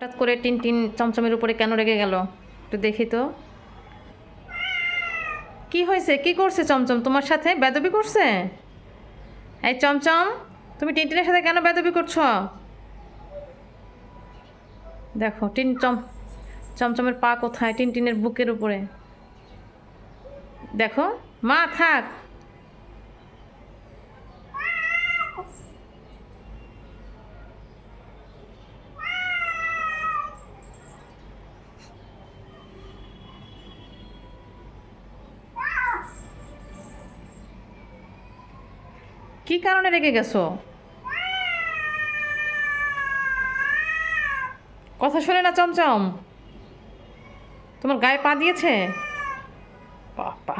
হঠাৎ করে tin tin চমচমের উপরে কেন রেগে গেল? একটু দেখি তো। কি হয়েছে? কি করছে চমচম? তোমার সাথে বেদবি করছে? এই চমচম, তুমি টিনটিনের সাথে কেন বেদবি করছ? দেখো, টিন চম, চমচমের পা কোথায়? টিনটিনের বুকের উপরে। দেখো, মা, থাক। কি কারণে রেগে গেছো? কথা শোনে না, চমচম। তোমার গায়ে পা দিয়েছে? বাবা।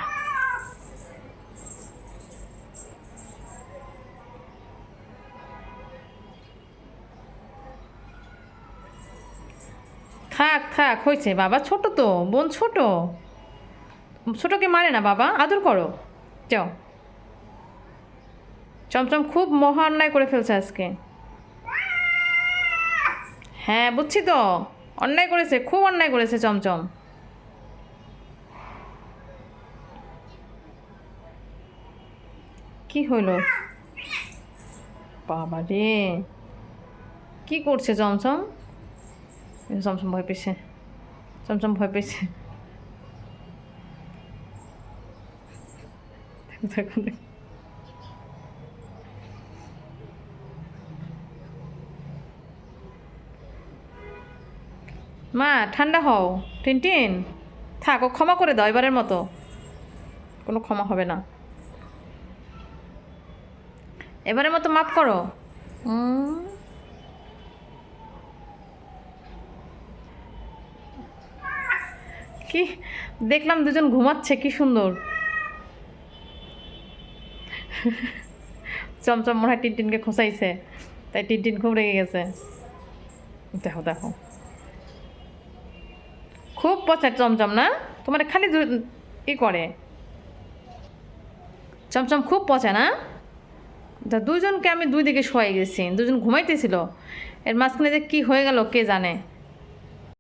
থাক থাক, হয়েছে বাবা। ছোট তো, বোন ছোট। ছোটকে মারে না বাবা, আদর করো। যাও। চমচম খুব মহা অন্যায় করে ফেলছে আজকে। হ্যাঁ বুঝছি তো। অন্যায় করেছে, খুব অন্যায় করেছে চমচম। কি হইল? বাবা রে কি করছে চমচম? চমচম ভয় পেয়েছে। চমচম ভয় পেয়েছে। দেখো দেখো মা, ঠান্ডা হও। টিনটিন, থাক, ও ক্ষমা করে দাও এবারের মতো। কোনো ক্ষমা হবে না। এবারের মতো মাফ করো। কি? দেখলাম দুজন ঘুমাচ্ছে, কি সুন্দর। চমচম মনে হয় টিনটিনকে খোঁচাইছে। তাই টিনটিন খুব রেগে গেছে। দেখো দেখো। খুব পচা চমচম, না? তোমার খালি ই করে। চমচম খুব পচা, না? তা দুজনকে আমি দুই দিকে শোয়াই গেছি। দুজন ঘুমাইতেছিল। এর মাঝখানে যে কী হয়ে গেল কে জানে?